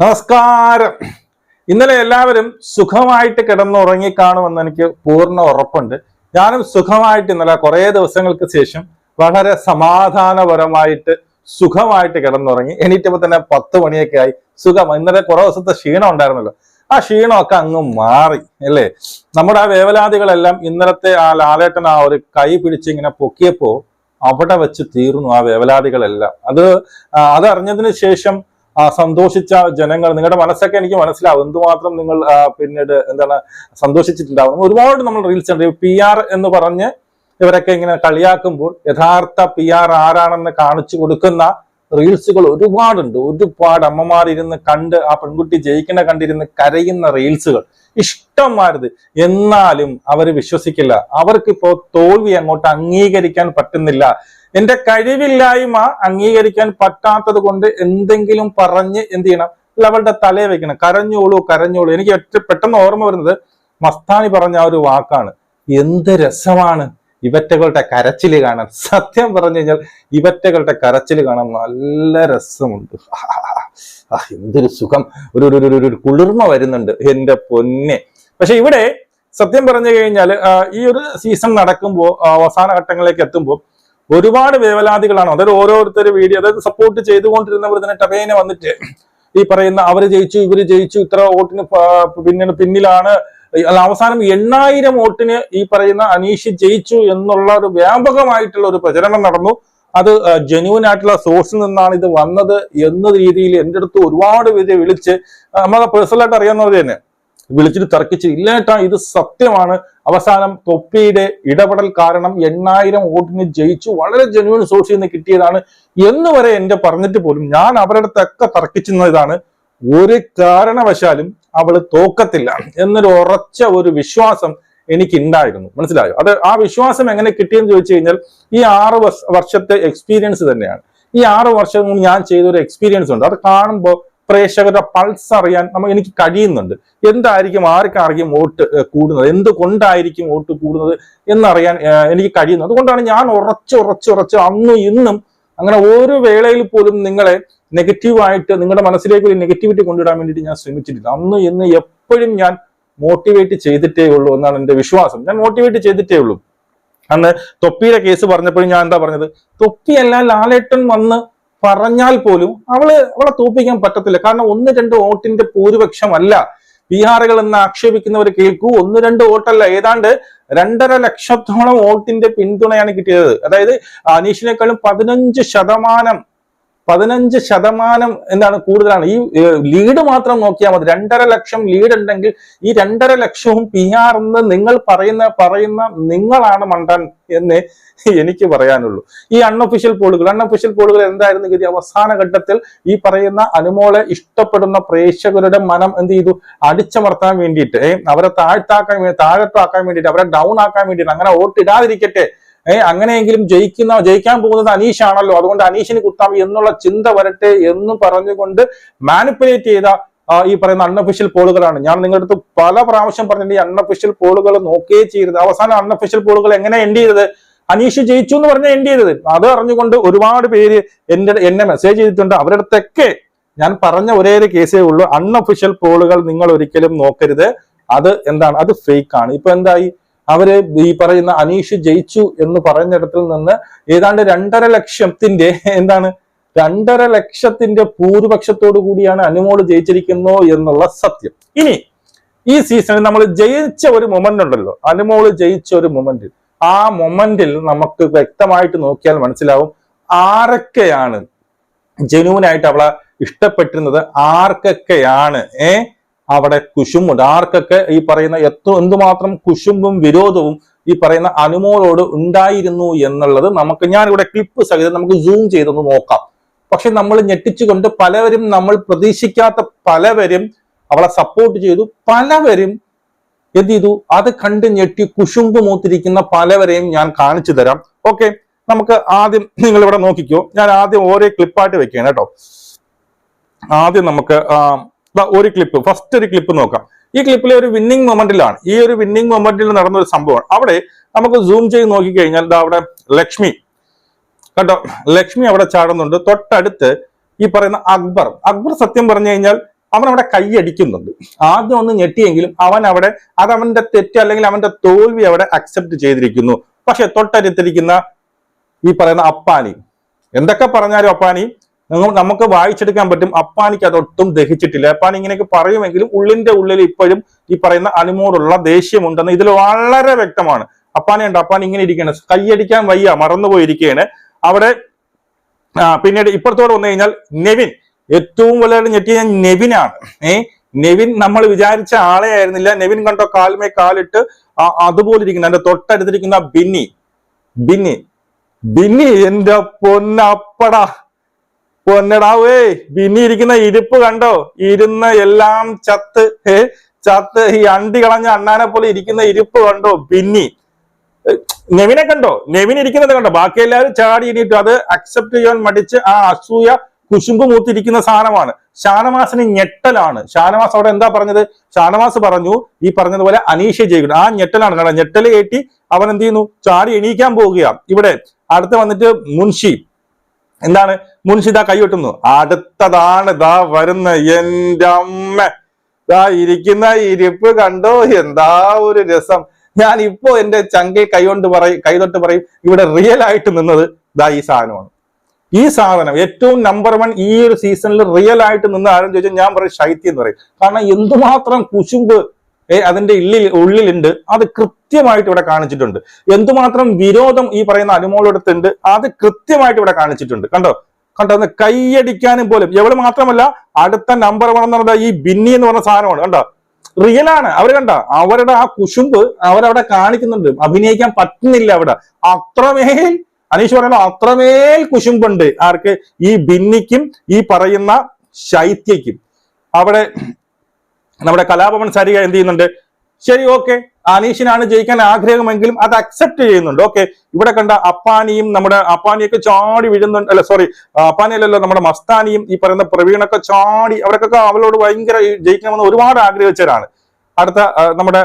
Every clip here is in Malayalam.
നമസ്കാരം. ഇന്നലെ എല്ലാവരും സുഖമായിട്ട് കിടന്നുറങ്ങി കാണുമെന്ന് എനിക്ക് പൂർണ ഉറപ്പുണ്ട്. ഞാനും സുഖമായിട്ട് ഇന്നലെ കുറേ ദിവസങ്ങൾക്ക് ശേഷം വളരെ സമാധാനപരമായിട്ട് സുഖമായിട്ട് കിടന്നുറങ്ങി. എണീറ്റപ്പോ തന്നെ പത്ത് മണിയൊക്കെ ആയി. സുഖം. ഇന്നലെ കുറേ ദിവസത്തെ ക്ഷീണം ഉണ്ടായിരുന്നല്ലോ. ആ ക്ഷീണമൊക്കെ അങ്ങ് മാറി അല്ലേ? നമ്മുടെ ആ വേവലാതികളെല്ലാം ഇന്നലത്തെ ആ ലാലേട്ടൻ ആ ഒരു കൈ പിടിച്ചിങ്ങനെ പൊക്കിയപ്പോൾ പൊക്കിയപ്പോ അവിടെ വെച്ച് തീർന്നു ആ വേവലാതികളെല്ലാം. അത് അതറിഞ്ഞതിന് ശേഷം സന്തോഷിച്ച ജനങ്ങൾ നിങ്ങളുടെ മനസ്സൊക്കെ എനിക്ക് മനസ്സിലാവും. എന്തുമാത്രം നിങ്ങൾ പിന്നീട് എന്താണ് സന്തോഷിച്ചിട്ടുണ്ടാവും. ഒരുപാട് നമ്മൾ റീൽസ് ഉണ്ട് പി ആർ എന്ന് പറഞ്ഞ് ഇവരൊക്കെ ഇങ്ങനെ കളിയാക്കുമ്പോൾ യഥാർത്ഥ പി ആർ ആരാണെന്ന് കാണിച്ചു കൊടുക്കുന്ന റീൽസുകൾ ഒരുപാടുണ്ട്. ഒരുപാട് അമ്മമാർ ഇരുന്ന് കണ്ട് ആ പെൺകുട്ടി ജയിക്കണ കണ്ടിരുന്ന് കരയുന്ന റീൽസുകൾ. ഇഷ്ടമാരുത്. എന്നാലും അവർ വിശ്വസിക്കില്ല. അവർക്കിപ്പോ തോൽവി അങ്ങോട്ട് അംഗീകരിക്കാൻ പറ്റുന്നില്ല. എന്റെ കഴിവില്ലായ്മ അംഗീകരിക്കാൻ പറ്റാത്തത് കൊണ്ട് എന്തെങ്കിലും പറഞ്ഞ് എന്ത് ചെയ്യണം? അല്ല അവളുടെ തലയെ വെക്കണം. കരഞ്ഞോളൂ കരഞ്ഞോളൂ. എനിക്ക് ഒറ്റ പെട്ടെന്ന് ഓർമ്മ വരുന്നത് മസ്താനി പറഞ്ഞ ആ ഒരു വാക്കാണ്. എന്ത് രസമാണ്. ഇവറ്റകളുടെ കരച്ചിൽ കാണാൻ. സത്യം പറഞ്ഞു കഴിഞ്ഞാൽ ഇവറ്റകളുടെ കരച്ചിൽ കാണാൻ നല്ല രസമുണ്ട്. എന്തൊരു സുഖം. ഒരു ഒരു ഒരു- ഒരു കുളിർമ വരുന്നുണ്ട് എന്റെ പൊന്നെ. പക്ഷെ ഇവിടെ സത്യം പറഞ്ഞു കഴിഞ്ഞാൽ ഈ ഒരു സീസൺ നടക്കുമ്പോൾ അവസാന ഘട്ടങ്ങളിലേക്ക് എത്തുമ്പോൾ ഒരുപാട് വേവലാതികളാണ്. അതായത് ഓരോരുത്തർ വീഡിയോ അതായത് സപ്പോർട്ട് ചെയ്തുകൊണ്ടിരുന്നവർ തന്നെ ടവേനെ വന്നിട്ട് ഈ പറയുന്ന അവർ ജയിച്ചു ഇവർ ജയിച്ചു ഇത്ര വോട്ടിന് പിന്നീട് പിന്നിലാണ് അല്ല അവസാനം എണ്ണായിരം വോട്ടിന് ഈ പറയുന്ന അനീഷ് ജയിച്ചു എന്നുള്ള ഒരു വ്യാപകമായിട്ടുള്ള ഒരു പ്രചരണം നടന്നു. അത് ജെന്യൂൻ ആയിട്ടുള്ള സോഴ്സിൽ നിന്നാണ് ഇത് വന്നത് എന്ന രീതിയിൽ എന്റെ അടുത്ത് ഒരുപാട് പേര് വിളിച്ച് നമ്മളെ പേഴ്സണലായിട്ട് അറിയാവുന്നവർ തന്നെ വിളിച്ചിട്ട് തർക്കിച്ച് ഇല്ലേട്ടാ ഇത് സത്യമാണ്. അവസാനം തൊപ്പിയുടെ ഇടപെടൽ കാരണം എണ്ണായിരം വോട്ടിന് ജയിച്ചു വളരെ ജെന്യൂൻ സോഴ്സിൽ നിന്ന് കിട്ടിയതാണ് എന്ന് വരെ എന്റെ പറഞ്ഞിട്ട് പോലും ഞാൻ അവരുടെ അടുത്തൊക്കെ തർക്കിച്ചിരുന്നതാണ്. ഒരു കാരണവശാലും അവൾ തോക്കത്തില്ല എന്നൊരു ഉറച്ച ഒരു വിശ്വാസം എനിക്ക് ഉണ്ടായിരുന്നു മനസ്സിലായോ? അത് ആ വിശ്വാസം എങ്ങനെ കിട്ടിയെന്ന് ചോദിച്ചു കഴിഞ്ഞാൽ ഈ ആറ് വർഷത്തെ എക്സ്പീരിയൻസ് തന്നെയാണ്. ഈ ആറ് വർഷം ഞാൻ ചെയ്തൊരു എക്സ്പീരിയൻസ് ഉണ്ട്. അത് കാണുമ്പോൾ പ്രേക്ഷകരുടെ പൾസ് അറിയാൻ നമ്മൾ എനിക്ക് കഴിയുന്നുണ്ട്. എന്തായിരിക്കും ആർക്കായിരിക്കും വോട്ട് കൂടുന്നത്? എന്തുകൊണ്ടായിരിക്കും വോട്ട് കൂടുന്നത് എന്നറിയാൻ എനിക്ക് കഴിയുന്നു. അതുകൊണ്ടാണ് ഞാൻ ഉറച്ച് ഉറച്ച് ഉറച്ച് അന്നും ഇന്നും അങ്ങനെ ഓരോ വേളയിൽ പോലും നിങ്ങളെ നെഗറ്റീവായിട്ട് നിങ്ങളുടെ മനസ്സിലേക്ക് ഒരു നെഗറ്റിവിറ്റി കൊണ്ടുവരാൻ വേണ്ടിയിട്ട് ഞാൻ ശ്രമിച്ചിട്ടില്ല. അന്ന് ഇന്ന് എപ്പോഴും ഞാൻ മോട്ടിവേറ്റ് ചെയ്തിട്ടേ ഉള്ളൂ എന്നാണ് എന്റെ വിശ്വാസം. ഞാൻ മോട്ടിവേറ്റ് ചെയ്തിട്ടേ ഉള്ളൂ. അന്ന് തൊപ്പിയുടെ കേസ് പറഞ്ഞപ്പോഴും ഞാൻ എന്താ പറഞ്ഞത്? തൊപ്പിയല്ല ലാലേട്ടൻ വന്ന് പറഞ്ഞാൽ പോലും അവൾ അവളെ തോപ്പിക്കാൻ പറ്റത്തില്ല. കാരണം ഒന്ന് രണ്ട് വോട്ടിന്റെ ഭൂരിപക്ഷമല്ല. ബീഹാറുകൾ എന്ന് ആക്ഷേപിക്കുന്നവർ കേൾക്കൂ. ഒന്ന് രണ്ട് വോട്ടല്ല. ഏതാണ്ട് രണ്ടര ലക്ഷത്തോളം വോട്ടിന്റെ പിന്തുണയാണ് കിട്ടിയത്. അതായത് അനീഷിനേക്കാളും പതിനഞ്ച് ശതമാനം പതിനഞ്ച് ശതമാനം എന്താണ് കൂടുതലാണ്? ഈ ലീഡ് മാത്രം നോക്കിയാൽ മതി. രണ്ടര ലക്ഷം ലീഡ് ഉണ്ടെങ്കിൽ ഈ രണ്ടര ലക്ഷവും പി ആർ എന്ന് നിങ്ങൾ പറയുന്ന പറയുന്ന നിങ്ങളാണ് മണ്ടൻ എന്ന് എനിക്ക് പറയാനുള്ളൂ. ഈ അൺഒഫീഷ്യൽ പോളുകൾ അൺഒഫീഷ്യൽ പോളുകൾ എന്തായിരുന്നു ഗതി? അവസാന ഘട്ടത്തിൽ ഈ പറയുന്ന അനുമോളെ ഇഷ്ടപ്പെടുന്ന പ്രേക്ഷകരുടെ മനം എന്ത് ചെയ്തു? അടിച്ചമർത്താൻ വേണ്ടിയിട്ട് അവരെ താഴ്ത്താക്കാൻ താഴത്താക്കാൻ വേണ്ടിയിട്ട് അവരെ ഡൗൺ ആക്കാൻ വേണ്ടിയിട്ട് അങ്ങനെ വോട്ട് ഇടാതിരിക്കട്ടെ ഏഹ് അങ്ങനെയെങ്കിലും ജയിക്കുന്ന ജയിക്കാൻ പോകുന്നത് അനീഷാണല്ലോ. അതുകൊണ്ട് അനീഷിന് കുത്താം എന്നുള്ള ചിന്ത വരട്ടെ എന്ന് പറഞ്ഞുകൊണ്ട് മാനിപ്പുലേറ്റ് ചെയ്ത ഈ പറയുന്ന അൺഒഫീഷ്യൽ പോളുകളാണ്. ഞാൻ നിങ്ങളുടെ അടുത്ത് പല പ്രാവശ്യം പറഞ്ഞിട്ടുണ്ട് ഈ അൺഒഫീഷ്യൽ പോളുകൾ നോക്കേ ചെയ്യരുത്. അവസാനം അൺഒഫീഷ്യൽ പോളുകൾ എങ്ങനെ എൻഡ് ചെയ്തത്? അനീഷ് ജയിച്ചു എന്ന് പറഞ്ഞ എൻഡ് ചെയ്തത്. അത് അറിഞ്ഞുകൊണ്ട് ഒരുപാട് പേര് എന്റെ എന്നെ മെസ്സേജ് ചെയ്തിട്ടുണ്ട്. അവരുടെ അടുത്തൊക്കെ ഞാൻ പറഞ്ഞ ഒരേ ഒരു കേസേ ഉള്ളൂ. അൺഒഫീഷ്യൽ പോളുകൾ നിങ്ങൾ ഒരിക്കലും നോക്കരുത്. അത് എന്താണ്? അത് ഫേക്ക് ആണ്. ഇപ്പൊ എന്തായി? അവർ ഈ പറയുന്ന അനീഷ് ജയിച്ചു എന്ന് പറഞ്ഞിടത്തിൽ നിന്ന് ഏതാണ്ട് രണ്ടര ലക്ഷത്തിന്റെ എന്താണ് രണ്ടര ലക്ഷത്തിന്റെ ഭൂരിപക്ഷത്തോടു കൂടിയാണ് അനുമോൾ ജയിച്ചിരിക്കുന്നു എന്നുള്ള സത്യം. ഇനി ഈ സീസണിൽ നമ്മൾ ജയിച്ച ഒരു മൊമെന്റ് ഉണ്ടല്ലോ. അനുമോൾ ജയിച്ച ഒരു മൊമെന്റ് ആ മൊമെന്റിൽ നമുക്ക് വ്യക്തമായിട്ട് നോക്കിയാൽ മനസ്സിലാവും ആരൊക്കെയാണ് ജനുവിനായിട്ട് അവളെ ഇഷ്ടപ്പെട്ടിരുന്നത്. ആർക്കൊക്കെയാണ് ഏ? അവിടെ കുശുമ്പുണ്ട്. ആർക്കൊക്കെ ഈ പറയുന്ന എത്ര എന്തുമാത്രം കുശുമ്പും വിരോധവും ഈ പറയുന്ന അനുമോളോട് ഉണ്ടായിരുന്നു എന്നുള്ളത് നമുക്ക് ഞാനിവിടെ ക്ലിപ്പ് സഹിതം നമുക്ക് സൂം ചെയ്തൊന്ന് നോക്കാം. പക്ഷെ നമ്മൾ ഞെട്ടിച്ചുകൊണ്ട് പലവരും നമ്മൾ പ്രതീക്ഷിക്കാത്ത പലവരും അവളെ സപ്പോർട്ട് ചെയ്തു. പലവരും എന്ത് ചെയ്തു? അത് കണ്ട് ഞെട്ടി കുശുമ്പ് മൂത്തിരിക്കുന്ന പലവരെയും ഞാൻ കാണിച്ചു തരാം. ഓക്കെ നമുക്ക് ആദ്യം നിങ്ങൾ ഇവിടെ നോക്കിക്കോ. ഞാൻ ആദ്യം ഓരോ ക്ലിപ്പായിട്ട് വെക്കുകയാണ് കേട്ടോ. ആദ്യം നമുക്ക് ഒരു ക്ലിപ്പ് ഫസ്റ്റ് ഒരു ക്ലിപ്പ് നോക്കാം. ഈ ക്ലിപ്പിലെ ഒരു വിന്നിംഗ് മൊമെന്റിലാണ് ഈ ഒരു വിന്നിംഗ് മൊമെന്റിൽ നടന്ന ഒരു സംഭവമാണ്. അവിടെ നമുക്ക് സൂം ചെയ്ത് നോക്കിക്കഴിഞ്ഞാൽ ഇതാ അവിടെ ലക്ഷ്മി. കണ്ടോ? ലക്ഷ്മി അവിടെ ചാടുന്നുണ്ട്. തൊട്ടടുത്ത് ഈ പറയുന്ന അക്ബർ. അക്ബർ സത്യം പറഞ്ഞു കഴിഞ്ഞാൽ അവൻ അവിടെ കൈയടിക്കുന്നുണ്ട് ആദ്യം ഒന്ന് ഞെട്ടിയെങ്കിലും അവൻ അവിടെ അത് അവന്റെ തെറ്റ് അല്ലെങ്കിൽ അവന്റെ തോൽവി അവിടെ അക്സെപ്റ്റ് ചെയ്തിരിക്കുന്നു. പക്ഷെ തൊട്ടടുത്തിരിക്കുന്ന ഈ പറയുന്ന അപ്പാനി. എന്തൊക്കെ പറഞ്ഞാലും അപ്പാനി? നിങ്ങൾ നമുക്ക് വായിച്ചെടുക്കാൻ പറ്റും. അപ്പാനിക്ക് അതൊട്ടും ദഹിച്ചിട്ടില്ല. അപ്പാൻ ഇങ്ങനെയൊക്കെ പറയുമെങ്കിലും ഉള്ളിന്റെ ഉള്ളിൽ ഇപ്പോഴും ഈ പറയുന്ന അനുമോടുള്ള ദേഷ്യമുണ്ടെന്ന് ഇതിൽ വളരെ വ്യക്തമാണ്. അപ്പാനെ ഉണ്ട് അപ്പാൻ ഇങ്ങനെ ഇരിക്കുകയാണ്. കൈയടിക്കാൻ വയ്യ മറന്നുപോയിരിക്കുകയാണ്. അവിടെ പിന്നീട് ഇപ്പുറത്തോടെ വന്നു കഴിഞ്ഞാൽ നെവിൻ. ഏറ്റവും വളരെ ഞെട്ടിയ നെവിനാണ്. ഏ നെവിൻ നമ്മൾ വിചാരിച്ച ആളെ ആയിരുന്നില്ല. നെവിൻ കണ്ടോ? കാൽമേ കാലിട്ട് അതുപോലെ ഇരിക്കുന്ന. എന്റെ തൊട്ടടുത്തിരിക്കുന്ന ബിന്നി. ബിന്നി. ബിന്നി എന്റെ പൊന്നപ്പടാ. പൊന്നടാവേ ബിന്നി ഇരിക്കുന്ന ഇരിപ്പ് കണ്ടോ? ഇരുന്ന എല്ലാം ചത്ത് ഏ ചത്ത്. ഈ അണ്ടി കളഞ്ഞ അണ്ണാനെ പോലെ ഇരിക്കുന്ന ഇരിപ്പ് കണ്ടോ? ബിന്നി നെവിനെ കണ്ടോ? നെവിൻ ഇരിക്കുന്നത് കണ്ടോ? ബാക്കി എല്ലാവരും ചാടി എണീറ്റു. അത് അക്സെപ്റ്റ് ചെയ്യാൻ മടിച്ച് ആ അസൂയ കുശുമ്പ് മൂത്തിരിക്കുന്ന സാധനമാണ് ഷാനവാസിന് ഞെട്ടലാണ്. ഷാനവാസ് അവിടെ എന്താ പറഞ്ഞത്? ഷാനവാസ് പറഞ്ഞു ഈ പറഞ്ഞതുപോലെ അനീഷ ജയിക്കണം ആ ഞെട്ടലാണ് കാരണം ഞെട്ടൽ കയറ്റി അവൻ എന്ത് ചെയ്യുന്നു? ചാടി എണീക്കാൻ പോവുകയാണ്. ഇവിടെ അടുത്ത് വന്നിട്ട് മുൻഷി. എന്താണ്? മുൻഷിത കൈവെട്ടുന്നു അടുത്തതാണ് ദാ വരുന്ന എന്റെ അമ്മ. ദാ ഇരിക്കുന്ന ഇരിപ്പ് കണ്ടോ? എന്താ ഒരു രസം. ഞാൻ ഇപ്പോ എന്റെ ചങ്കെ കൈകൊണ്ട് പറയും കൈതൊട്ട് പറയും ഇവിടെ റിയൽ ആയിട്ട് നിന്നത് ദാ ഈ സാധനമാണ്. ഈ സാധനം ഏറ്റവും നമ്പർ വൺ ഈ ഒരു സീസണിൽ റിയൽ ആയിട്ട് നിന്ന് ആരും ചോദിച്ചാൽ ഞാൻ പറയും ശൈത്യം എന്ന് പറയും. കാരണം എന്തുമാത്രം കുശുമ്പ് അതിന്റെ ഉള്ളിൽ ഉള്ളിലുണ്ട്. അത് കൃത്യമായിട്ട് ഇവിടെ കാണിച്ചിട്ടുണ്ട്. എന്തുമാത്രം വിരോധം ഈ പറയുന്ന അനുമോളെടുത്തുണ്ട് അത് കൃത്യമായിട്ട് ഇവിടെ കാണിച്ചിട്ടുണ്ട്. കണ്ടോ? കണ്ടോ? കൈയടിക്കാനും പോലും. എവിടെ മാത്രമല്ല അടുത്ത നമ്പർ വൺ എന്ന് പറഞ്ഞാൽ ഈ ബിന്നി എന്ന് പറഞ്ഞ സാധനമാണ്. കണ്ടോ? റിയൽ ആണ്. അവർ കണ്ട? അവരുടെ ആ കുശുമ്പ് അവരവിടെ കാണിക്കുന്നുണ്ട്. അഭിനയിക്കാൻ പറ്റുന്നില്ല അവിടെ. അത്രമേൽ അനീഷ് പറയുന്നത് അത്രമേൽ കുശുമ്പുണ്ട് ആർക്ക്? ഈ ബിന്നിക്കും ഈ പറയുന്ന ശൈത്യക്കും അവിടെ നമ്മുടെ കലാഭവൻ സാരിക എന്ത് ചെയ്യുന്നുണ്ട്? ശരി ഓക്കെ അനീഷിനാണ് ജയിക്കാൻ ആഗ്രഹമെങ്കിലും അത് അക്സെപ്റ്റ് ചെയ്യുന്നുണ്ട്. ഓക്കെ ഇവിടെ കണ്ട അപ്പാനിയും നമ്മുടെ അപ്പാനിയൊക്കെ ചാടി വിഴുന്നുണ്ട്. അല്ല സോറി അപ്പാനിയല്ലല്ലോ നമ്മുടെ മസ്താനിയും ഈ പറയുന്ന പ്രവീണൊക്കെ ചാടി അവരൊക്കെ അവളോട് ഭയങ്കര ജയിക്കണമെന്ന് ഒരുപാട് ആഗ്രഹിച്ചവരാണ്. അടുത്ത നമ്മുടെ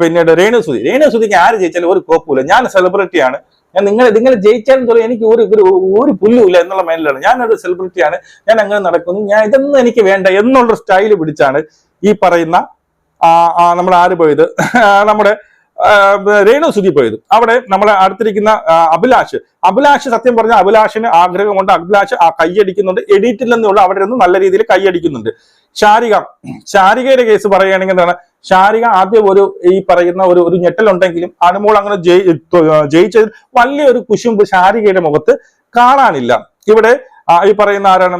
പിന്നീട് രേണുസുതി. രേണുസുതിക്ക് ആര് ജയിച്ചാലും ഒരു കോപ്പുമില്ല. ഞാൻ സെലിബ്രിറ്റിയാണ് ഞാൻ നിങ്ങൾ നിങ്ങൾ ജയിച്ചാലും തുടങ്ങി എനിക്ക് ഒരു ഒരു ഒരു പുല്ലുമില്ല എന്നുള്ള മൈൻഡിലാണ് ഞാനൊരു സെലിബ്രിറ്റിയാണ് ഞാൻ അങ്ങനെ നടക്കുന്നു. ഞാൻ ഇതൊന്നും എനിക്ക് വേണ്ട എന്നുള്ള സ്റ്റൈൽ പിടിച്ചാണ് ഈ പറയുന്ന നമ്മൾ ആര് പോയത്? നമ്മുടെ രേണു സുധി പോയത്. അവിടെ നമ്മളെ അടുത്തിരിക്കുന്ന അഭിലാഷ്. അഭിലാഷ് സത്യം പറഞ്ഞ അഭിലാഷിന് ആഗ്രഹമുണ്ട്. അഭിലാഷ് ആ കൈയടിക്കുന്നുണ്ട്. എഡിറ്റിൽ നിന്നുള്ള അവിടെ നിന്ന് നല്ല രീതിയിൽ കൈയടിക്കുന്നുണ്ട്. ശാരിക ശാരികയുടെ കേസ് പറയുകയാണെങ്കിൽ എന്താണ്? ശാരിക ആദ്യം ഒരു ഈ പറയുന്ന ഒരു ഒരു ഞെട്ടലുണ്ടെങ്കിലും അനുമോൾ അങ്ങനെ ജയി ജയിച്ചതിൽ വലിയൊരു കുശുമ്പ് ശാരികയുടെ മുഖത്ത് കാണാനില്ല. ഇവിടെ ഈ പറയുന്ന ആരാണ്?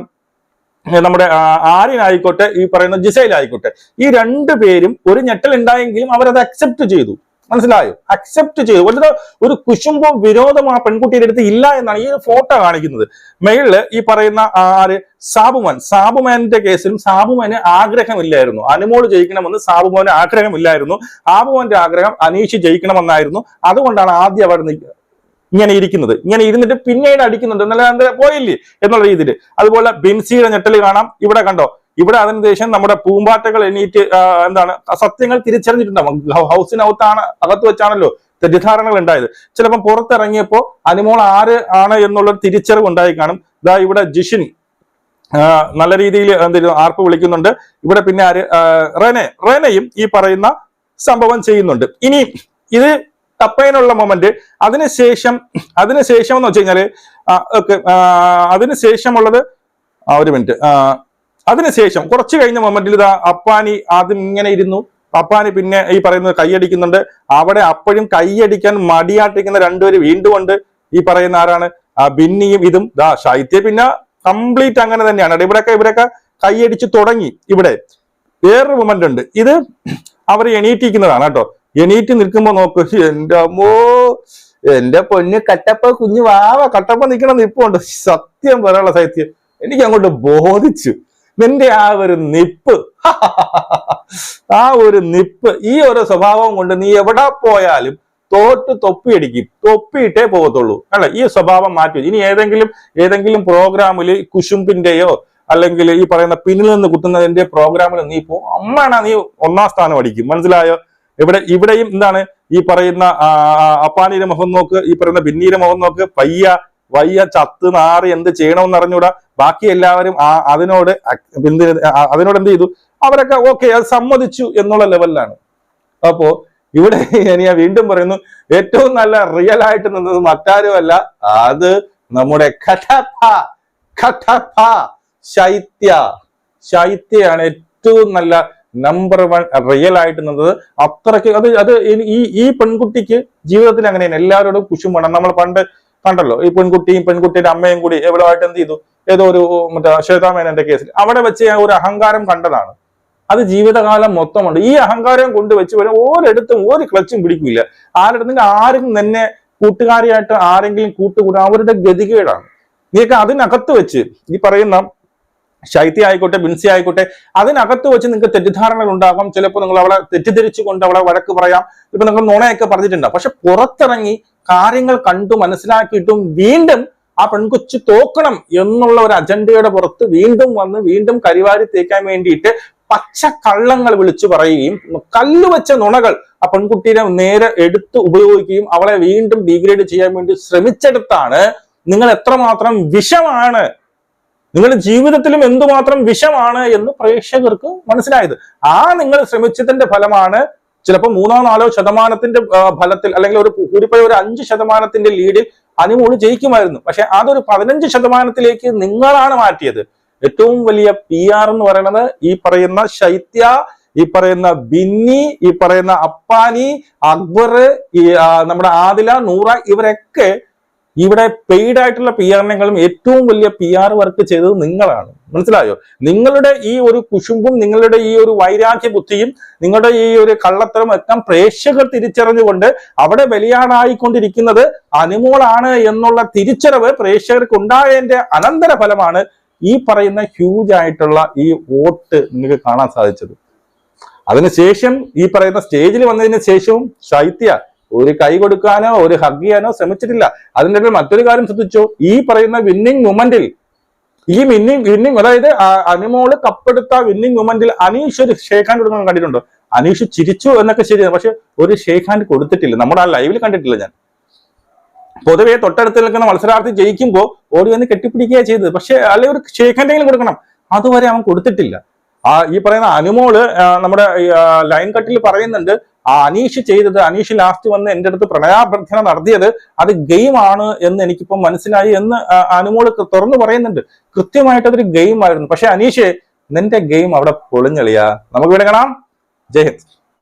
നമ്മുടെ ആര്യനായിക്കോട്ടെ ഈ പറയുന്ന ജിസൈൽ ആയിക്കോട്ടെ ഈ രണ്ടു പേരും ഒരു ഞെട്ടൽ ഉണ്ടായെങ്കിലും അവരത് അക്സെപ്റ്റ് ചെയ്തു. മനസ്സിലായോ? അക്സെപ്റ്റ് ചെയ്തു. ഒരു ഒരു കുശുമ്പോ വിരോധം ആ പെൺകുട്ടിയുടെ അടുത്ത് ഇല്ല എന്നാണ് ഈ ഫോട്ടോ കാണിക്കുന്നത്. മെയിലിൽ ഈ പറയുന്ന ആര് സാബുമാൻ. സാബുമാന്റെ കേസിലും സാബുമാന് ആഗ്രഹമില്ലായിരുന്നു. അനുമോൾ ജയിക്കണമെന്ന് സാബുമാന് ആഗ്രഹമില്ലായിരുന്നു. ആബുമാന്റെ ആഗ്രഹം അനീഷ് ജയിക്കണമെന്നായിരുന്നു. അതുകൊണ്ടാണ് ആദ്യം അവർ നി- ഇങ്ങനെ ഇരിക്കുന്നത്. ഇങ്ങനെ ഇരുന്നിട്ട് പിന്നീട് അടിക്കുന്നുണ്ട്. എന്നല്ല എന്താ പോയില്ലേ? എന്നുള്ള രീതിയിൽ. അതുപോലെ ബിൻസിയുടെ ഞെട്ടൽ കാണാം. ഇവിടെ കണ്ടോ? ഇവിടെ അതിന് ശേഷം നമ്മുടെ പൂമ്പാറ്റകൾ എണീറ്റ് എന്താണ്? സത്യങ്ങൾ തിരിച്ചറിഞ്ഞിട്ടുണ്ടാവും. ഹൗസിനകത്താണ് അകത്ത് വെച്ചാണല്ലോ തെറ്റിദ്ധാരണകൾ ഉണ്ടായത്. ചിലപ്പോൾ പുറത്തിറങ്ങിയപ്പോൾ അനുമോൾ ആര് ആണ് എന്നുള്ള തിരിച്ചറിവ് ഉണ്ടായി കാണും. ഇതാ ഇവിടെ ജിഷിൻ നല്ല രീതിയിൽ എന്തെങ്കിലും ആർപ്പ് വിളിക്കുന്നുണ്ട്. ഇവിടെ പിന്നെ ആര്? റെനെ. റെനയും ഈ പറയുന്ന സംഭവം ചെയ്യുന്നുണ്ട്. ഇനി ഇത് തപ്പയനുള്ള മൊമെന്റ് അതിനുശേഷം അതിനുശേഷം എന്ന് വെച്ച് കഴിഞ്ഞാൽ ഓക്കെ അതിനുശേഷമുള്ളത് ഒരു മിനിറ്റ് അതിനുശേഷം കുറച്ച് കഴിഞ്ഞ മൊമെന്റിൽ ഇതാ അപ്പാനി ആദ്യം ഇങ്ങനെ ഇരുന്നു. അപ്പാനി പിന്നെ ഈ പറയുന്നത് കൈയടിക്കുന്നുണ്ട്. അവിടെ അപ്പോഴും കൈയടിക്കാൻ മടിയാട്ടിരിക്കുന്ന രണ്ടുപേര് വീണ്ടും ഉണ്ട്. ഈ പറയുന്ന ആരാണ്? ബിന്നിയും ഇതും. ദാ ശൈത്യ പിന്നെ കംപ്ലീറ്റ് അങ്ങനെ തന്നെയാണ്. ഇവിടെയൊക്കെ ഇവരൊക്കെ കൈയടിച്ച് തുടങ്ങി. ഇവിടെ വേറൊരു മൊമെന്റ് ഉണ്ട്. ഇത് അവർ എണീറ്റിരിക്കുന്നതാണ് കേട്ടോ. എണീറ്റ് നിൽക്കുമ്പോ നോക്ക് എന്റെ അമ്മോ എന്റെ പൊന്ന് കട്ടപ്പ കുഞ്ഞു വാവ കട്ടപ്പ നിൽക്കണം നിപ്പുണ്ട്. സത്യം പറയാനുള്ള സത്യം എനിക്ക് അങ്ങോട്ട് ബോധിച്ചു. നിന്റെ ആ ഒരു നിപ്പ് ആ ഒരു നിപ്പ് ഈ ഒരു സ്വഭാവം കൊണ്ട് നീ എവിടെ പോയാലും തോറ്റ് തൊപ്പിയടിക്കും. തൊപ്പിയിട്ടേ പോകത്തുള്ളൂ അല്ല? ഈ സ്വഭാവം മാറ്റി ഇനി ഏതെങ്കിലും ഏതെങ്കിലും പ്രോഗ്രാമിൽ കുശുമ്പിന്റെയോ അല്ലെങ്കിൽ ഈ പറയുന്ന പിന്നിൽ നിന്ന് കുത്തുന്നതിന്റെ പ്രോഗ്രാമിൽ നീ പോ. അമ്മാണ് നീ ഒന്നാം സ്ഥാനം അടിക്കും. മനസ്സിലായോ? ഇവിടെ ഇവിടെയും എന്താണ് ഈ പറയുന്ന അപ്പാനീര മുഖം നോക്ക് ഈ പറയുന്ന പിന്നീര മുഖം നോക്ക് പയ്യ വയ്യ ചത്ത് നാറി എന്ത് ചെയ്യണമെന്ന് അറിഞ്ഞൂടാ. ബാക്കി എല്ലാവരും ആ അതിനോട് അതിനോട് എന്ത് ചെയ്തു? അവരൊക്കെ ഓക്കെ അത് സമ്മതിച്ചു എന്നുള്ള ലെവലിലാണ് അപ്പോ ഇവിടെ ഞാൻ വീണ്ടും പറയുന്നു ഏറ്റവും നല്ല റിയൽ ആയിട്ട് നിന്നത് മറ്റാരുമല്ല അത് നമ്മുടെ ശൈത്യ. ശൈത്യയാണ് ഏറ്റവും നല്ല നമ്പർ വൺ റിയൽ ആയിട്ട് നിന്നത് അത്രയ്ക്ക് അത് അത് ഈ ഈ പെൺകുട്ടിക്ക് ജീവിതത്തിൽ അങ്ങനെയാണ്. എല്ലാവരോടും കുശുമാണ് നമ്മൾ പണ്ട് കണ്ടല്ലോ ഈ പെൺകുട്ടിയും പെൺകുട്ടിയുടെ അമ്മയും കൂടി എവിടെ ആയിട്ട് എന്ത് ചെയ്തു? ഏതോ ഒരു മറ്റേ ശ്വേതാമേനന്റെ കേസിൽ. അവിടെ വെച്ച് ഞാൻ ഒരു അഹങ്കാരം കണ്ടതാണ്. അത് ജീവിതകാലം മൊത്തമുണ്ട്. ഈ അഹങ്കാരം കൊണ്ട് വെച്ച് വരും ഓരിടത്തും ഒരു ക്ലച്ചും പിടിക്കില്ല ആരുടെ ആരും തന്നെ കൂട്ടുകാരിയായിട്ട് ആരെങ്കിലും കൂട്ടുകൂടാ അവരുടെ ഗതികേടാണ്. നീയൊക്കെ അതിനകത്ത് വെച്ച് ഈ പറയുന്ന ശൈത്യ ആയിക്കോട്ടെ ബിൻസി ആയിക്കോട്ടെ അതിനകത്ത് വെച്ച് നിങ്ങൾക്ക് തെറ്റിദ്ധാരണകൾ ഉണ്ടാകാം. ചിലപ്പോൾ നിങ്ങൾ അവളെ തെറ്റിദ്ധരിച്ചുകൊണ്ട് അവിടെ വഴക്ക് പറയാം. ഇപ്പൊ നിങ്ങൾ നുണയൊക്കെ പറഞ്ഞിട്ടുണ്ടാവും പക്ഷെ പുറത്തിറങ്ങി കാര്യങ്ങൾ കണ്ടു മനസ്സിലാക്കിയിട്ടും വീണ്ടും ആ പെൺകൊച്ചു തോക്കണം എന്നുള്ള ഒരു അജണ്ടയുടെ പുറത്ത് വീണ്ടും വന്ന് വീണ്ടും കരിവാരി തേക്കാൻ വേണ്ടിയിട്ട് പച്ച കള്ളങ്ങൾ വിളിച്ചു പറയുകയും കല്ലുവച്ച നുണകൾ ആ പെൺകുട്ടിയെ നേരെ എടുത്ത് ഉപയോഗിക്കുകയും അവളെ വീണ്ടും ഡീഗ്രേഡ് ചെയ്യാൻ വേണ്ടി ശ്രമിച്ചെടുത്താണ്. നിങ്ങൾ എത്രമാത്രം വിഷമാണ് നിങ്ങളുടെ ജീവിതത്തിലും എന്തുമാത്രം വിഷമാണ് എന്ന് പ്രേക്ഷകർക്ക് മനസ്സിലായത്. ആ നിങ്ങൾ ശ്രമിച്ചതിന്റെ ഫലമാണ് ചിലപ്പോൾ മൂന്നോ നാലോ ശതമാനത്തിന്റെ ഫലത്തിൽ അല്ലെങ്കിൽ ഒരു കൂടിപ്പോയ ഒരു അഞ്ച് ശതമാനത്തിന്റെ ലീഡിൽ അനുമോൾ ജയിക്കുമായിരുന്നു. പക്ഷെ അതൊരു പതിനഞ്ച് ശതമാനത്തിലേക്ക് നിങ്ങളാണ് മാറ്റിയത്. ഏറ്റവും വലിയ പി ആർ എന്ന് പറയുന്നത് ഈ പറയുന്ന ശൈത്യ ഈ പറയുന്ന ബിന്നി ഈ പറയുന്ന അപ്പാനി അക്ബർ ഈ നമ്മുടെ ആദില നൂറ ഇവരൊക്കെ ഇവിടെ പെയ്ഡ് ആയിട്ടുള്ള പി ആറിനെക്കാളും ഏറ്റവും വലിയ പി ആർ വർക്ക് ചെയ്തത് നിങ്ങളാണ്. മനസ്സിലായോ? നിങ്ങളുടെ ഈ ഒരു കുശുമ്പും നിങ്ങളുടെ ഈ ഒരു വൈരാഗ്യ ബുദ്ധിയും നിങ്ങളുടെ ഈ ഒരു കള്ളത്തരം ഒക്കെ പ്രേക്ഷകർ തിരിച്ചറിഞ്ഞുകൊണ്ട് അവിടെ ബലിയാടായിക്കൊണ്ടിരിക്കുന്നത് അനുമോളാണ് എന്നുള്ള തിരിച്ചറിവ് പ്രേക്ഷകർക്ക് ഉണ്ടായതിന്റെ അനന്തര ഫലമാണ് ഈ പറയുന്ന ഹ്യൂജ് ആയിട്ടുള്ള ഈ വോട്ട് നിങ്ങൾക്ക് കാണാൻ സാധിച്ചത്. അതിനുശേഷം ഈ പറയുന്ന സ്റ്റേജിൽ വന്നതിന് ശേഷവും ശൈത്യ ഒരു കൈ കൊടുക്കാനോ ഒരു ഹഗ് ചെയ്യാനോ ശ്രമിച്ചിട്ടില്ല. അതിന്റെ മറ്റൊരു കാര്യം ശ്രദ്ധിച്ചു? ഈ പറയുന്ന വിന്നിങ് മൊമെന്റിൽ ഈ വിന്നിങ് വിന്നിങ് അതായത് അനിമോൾ അനുമോൾ കപ്പെടുത്ത വിന്നിങ് മൊമെന്റിൽ അനീഷ് ഒരു ഷേക്ക് ഹാൻഡ് കൊടുക്കുന്നത് കണ്ടിട്ടുണ്ടോ? അനീഷ് ചിരിച്ചു എന്നൊക്കെ ശരിയാണ്. പക്ഷെ ഒരു ഷേക്ക് ഹാൻഡ് കൊടുത്തിട്ടില്ല. നമ്മുടെ ആ ലൈവിൽ കണ്ടിട്ടില്ല ഞാൻ. പൊതുവെ തൊട്ടടുത്ത് നിൽക്കുന്ന മത്സരാർത്ഥി ജയിക്കുമ്പോൾ ഓടി വന്ന് കെട്ടിപ്പിടിക്കുകയാണ് ചെയ്തത്. പക്ഷെ അല്ലെ ഒരു ഷേക്ക് ഹാൻഡെങ്കിലും കൊടുക്കണം. അതുവരെ അവൻ കൊടുത്തിട്ടില്ല. ആ ഈ പറയുന്ന അനുമോൾ നമ്മുടെ ലൈൻ കട്ടിൽ പറയുന്നുണ്ട് ആ അനീഷ് ചെയ്തത് അനീഷ് ലാസ്റ്റ് വന്ന് എന്റെ അടുത്ത് പ്രണയാഭ്യർത്ഥന നടത്തിയത് അത് ഗെയിം ആണ് എന്ന് എനിക്കിപ്പം മനസ്സിലായി എന്ന് അനുമോൾ തുറന്നു പറയുന്നുണ്ട്. കൃത്യമായിട്ട് അതൊരു ഗെയിം ആയിരുന്നു. പക്ഷെ അനീഷ് നിന്റെ ഗെയിം അവിടെ പൊളിഞ്ഞളിയാ. നമുക്ക് ഇവിടെ കാണാം. ജയ്